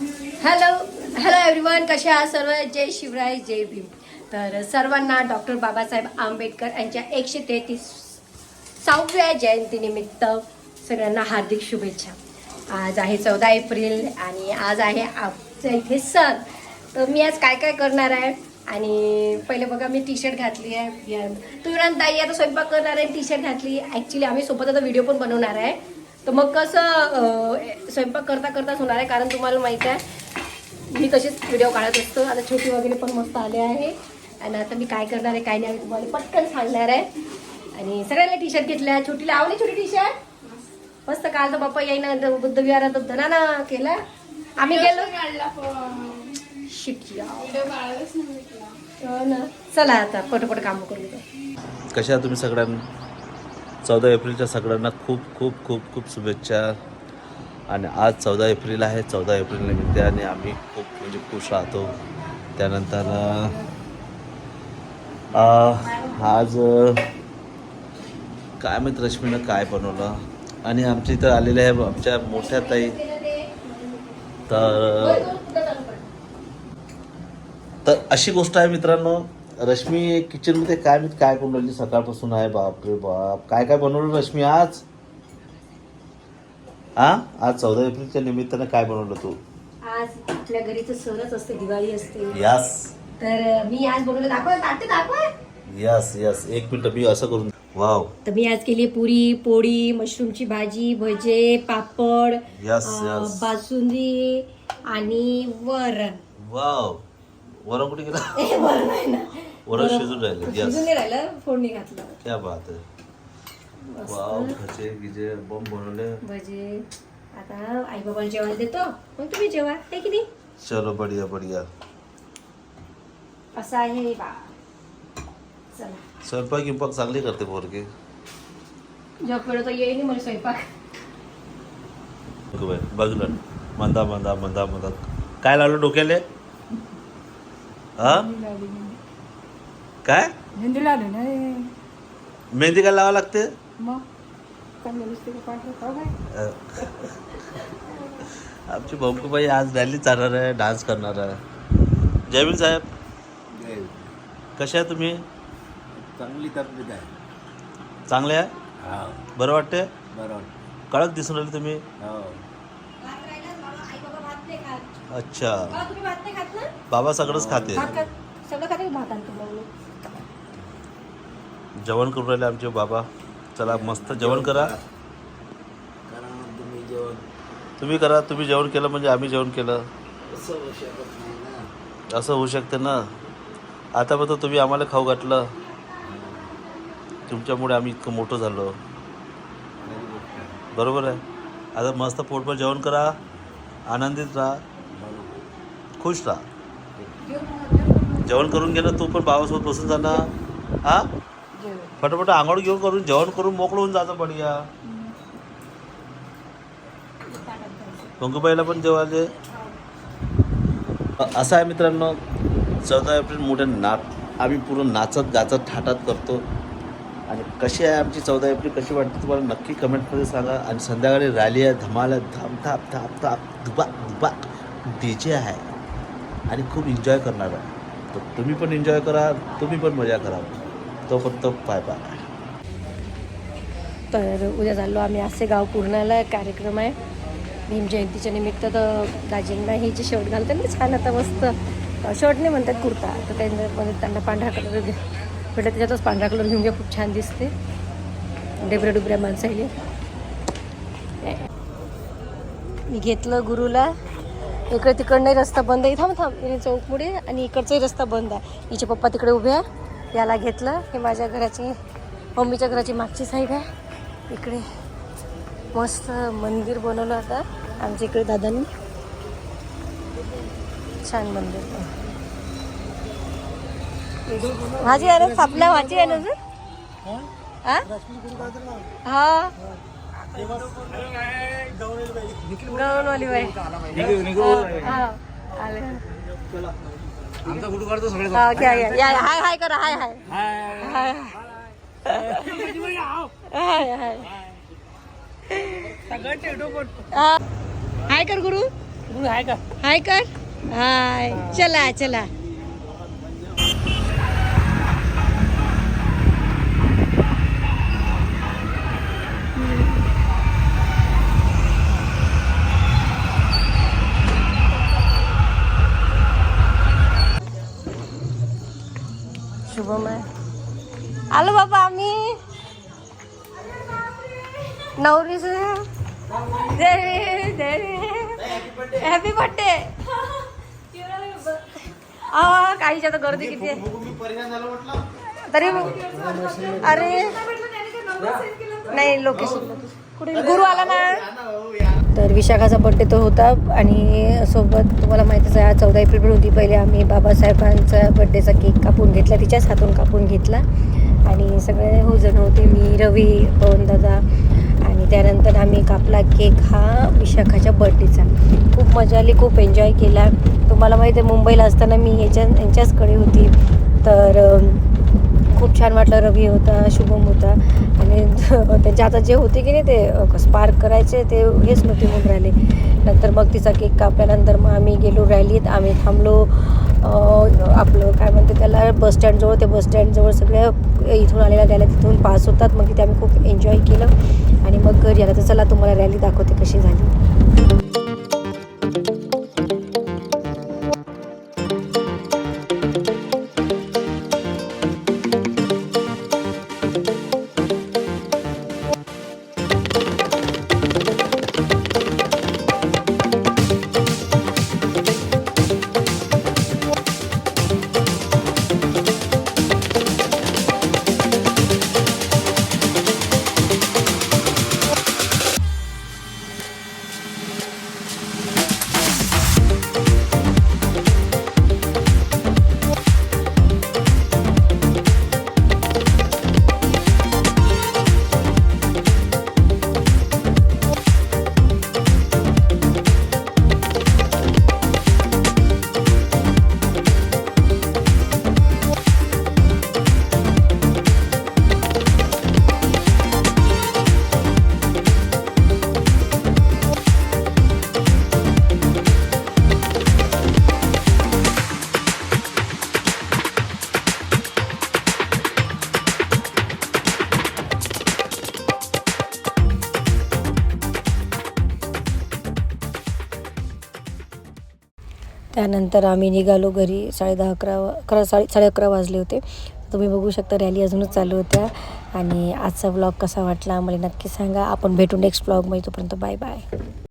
Hello hello everyone कसे आहात सर्व? जय शिवराय जय भीम. तर सर्वांना डॉक्टर बाबासाहेब आंबेडकर यांच्या एकशे तेहतीस सहाव्या जयंतीनिमित्त सगळ्यांना हार्दिक शुभेच्छा. आज आहे चौदा एप्रिल आणि आज आहे आमच्या इथे सण. तर मी आज काय काय करणार आहे? आणि पहिले बघा मी टी शर्ट घातली आहे. तुरंत तुम्ही ताई आता स्वयंपाक करणार आहे टी शर्ट घातली. ॲक्च्युली आम्ही सोबत आता व्हिडिओ पण बनवणार आहे. तर मग कसं स्वयंपाक करता करताच होणार आहे कारण तुम्हाला माहीत आहे मी तशीच व्हिडिओ काढत असतो. आता छोटी वगैरे पण मस्त आले आहे. आणि आता मी काय करणार आहे काय नाही तुम्हाला पटकन सांगणार आहे. आणि सगळ्यांना टी शर्ट घेतल्या छोटीला आवडली छोटी टी शर्ट मस्त काल तर बाप्पा येईना बुद्ध विहारात धनाना केला. आम्ही गेलो. हो ना. चला आता पटपट काम करू. कशा तुम्ही सगळ्यांना चौदा एप्रिलच्या सगळ्यांना खूप खूप खूप खूप शुभेच्छा. आणि आज चौदा एप्रिल आहे. चौदा एप्रिल निमित्ताने आम्ही खूप म्हणजे खुश राहतो. त्यानंतर आज काय माहीत रश्मीनं काय बनवलं. आणि आमच्या इथं आलेल्या आहे आमच्या मोठ्या ताई. तर तर अशी गोष्ट आहे मित्रांनो रश्मी किचनमध्ये काय मी काय करून राहिली? सकाळपासून आहे बापरे बाप. काय काय बनवलं रश्मी आज? हा आज चौदा एप्रिलच्या निमित्तानं काय बनवलं तू? आज आपल्या घरी तर सणच असते दिवाळी असते. यस तर मी आज बनवलं. दाखवा ताटे दाखवा. यस यस एक मिनिट मी असं करून वाव तर मी आज केली पुरी पोळी मशरूमची भाजी भजे पापड अं, yes. बासुंदी आणि वरण. वाव वरण कुठे गेला? ए, ना. शिजून राहिले. शिजून यस नाही राहिलं फोडणी घातलं. क्या बात आहे वाव भजे गिजे बॉम्ब बनवले. भजे. आता आई बाबाला जेवायला देतो. मग तुम्ही जेवा. आहे की नाही? चलो बढिया बढिया. असं आहे बा. चला. स्वयंपाक गिंपाक चांगली करते पोरगी. जग वेळ तर येईल मला स्वयंपाक. बघ मंदा मंदा मंदा मंदा. काय लावलं डोक्याले? हा? काय? मेहंदी लावली ना हे. मेहंदी काय लावा लागते? मग? आमची बंकूबाई आज रॅली चालणार आहे डान्स करणार आहे. जयवीर साहेब. कसे आहे तुम्ही? चांगली तब्येत आहे. चांगले आहे? हा. बरं वाटते बरोबर कडक दिसून राहिले तुम्ही. अच्छा. तुम्ही भात नाही खात ना? बाबा सगळंच खाते. भात खात सगळं खाते का भात आणतो मग मी? जेवण करून राहिले आमचे बाबा. चला मस्त जेवण करा. तुम्ही जेवण तुम्ही करा तुम्ही जेवण केलं म्हणजे आम्ही जेवण केलं. असं होऊ शकत नाही ना. असं होऊ शकते ना आतापर्यंत तुम्ही आम्हाला खाऊ घातलं. तुमच्यामुळे आम्ही इतकं मोठं झालो. बरोबर आहे. आता मस्त पोटभर जेवण करा. आनंदित राहा. खुश राहा। जेवण करून गेलं तू पण बाबासोबत बसून जाणार हा? फटाफट आंघोळ घेऊन करून जेवण करून मोकळं होऊन जायचं बढिया. पंकुबाईला पण जेवायचे असं आहे मित्रांनो चौदा एप्रिल मोठ्या नाच आम्ही पूर्ण नाचत गाचत ठाटात करतो. आणि कशी आहे आमची चौदा एप्रिल कशी वाटते तुम्हाला नक्की कमेंटमध्ये सांगा. आणि संध्याकाळी रॅली आहे धमाल आहे धाम थाप थाप थाप दुबा धुबा डी जे आहे. आणि खूप एन्जॉय करणार आहे. तर तुम्ही पण एन्जॉय करा तुम्ही पण मजा करा. तो फक्त पाय पाय तर उद्या चाललो आम्ही असे गाव पूर्णाला कार्यक्रम आहे. भीम जयंतीच्या निमित्त तर दाजींना हे जे शर्ट घालतात ना छान आता मस्त. शर्ट नाही म्हणतात कुर्ता तर त्यांच्यामध्ये त्यांना पांढरा कलर घे. म्हटलं त्याच्यातच पांढरा कलर घेऊन घ्या खूप छान दिसते. डेबऱ्या डुबऱ्या माणसाईले मी घेतलं गुरुला. इकडे तिकडनंही रस्ता बंद आहे. थांब थांब. इकडे चौकमुळे आणि इकडचाही रस्ता बंद आहे. हिचे पप्पा तिकडे उभे आहे. याला घेतलं. हे माझ्या घराची मम्मीच्या घराची मागची साईड आहे. इकडे मस्त मंदिर बनवलं आता. आमच्या इकडे दादांनी. छान मंदिर. भाजी आहे ना थापल्या भाजी आहे ना हा? हा गवनवाली बाई हा, हा, घ्या, घ्या. या, या. हाय हाय करा. हाय हाय. हाय. हाय हाय. हाय हा. हाय कर गुरु. हाय कर. हाय. चला चला. शुभम आहे. आलो बाबा आम्ही. नवरीच. हॅपी बर्थडे आ काहीच्या तर गर्दी किती आहे. तरी अरे. नाही लोकेशन कुठे गुरु आला ना. तर विशाखाचा बड्डे तो होता आणि सोबत तुम्हाला माहितीच आहे आज चौदा एप्रिल पण होती. पहिले आम्ही बाबासाहेबांचा बड्डेचा केक कापून घेतला तिच्याच हातून कापून घेतला. आणि सगळे हो जण होते मी रवी पवन दादा. आणि त्यानंतर आम्ही कापला केक हा विशाखाच्या बड्डेचा खूप मजा आली खूप एन्जॉय केला. तुम्हाला माहिती आहे मुंबईला असताना मी याच्या यांच्याचकडे होती. तर खूप छान वाटलं. रवी होता शुभम होता. आणि त्यांच्या आता जे होते की नाही ते स्पार्क करायचे ते हेच नव्हते म्हणून राहिले. नंतर मग तिचा केक कापल्यानंतर मग आम्ही गेलो रॅलीत आम्ही थांबलो. आपलं काय म्हणते त्याला बसस्टँडजवळ ते बसस्टँडजवळ सगळ्या इथून आलेल्या त्याला तिथून पास होतात. मग तिथे आम्ही खूप एन्जॉय केलं. आणि मग घरी आलं तर चला तुम्हाला रॅली दाखवते कशी झाली. त्यानंतर आम्ही निघालो घरी. साडे दहा अकरा अकरा साडे साडे अकरा वाजले होते. तुम्ही बघू शकता रॅली अजूनच चालू होत्या. आणि आजचा ब्लॉग कसा वाटला आम्हाला नक्की सांगा. आपण भेटू नेक्स्ट ब्लॉगमध्ये तोपर्यंत बाय बाय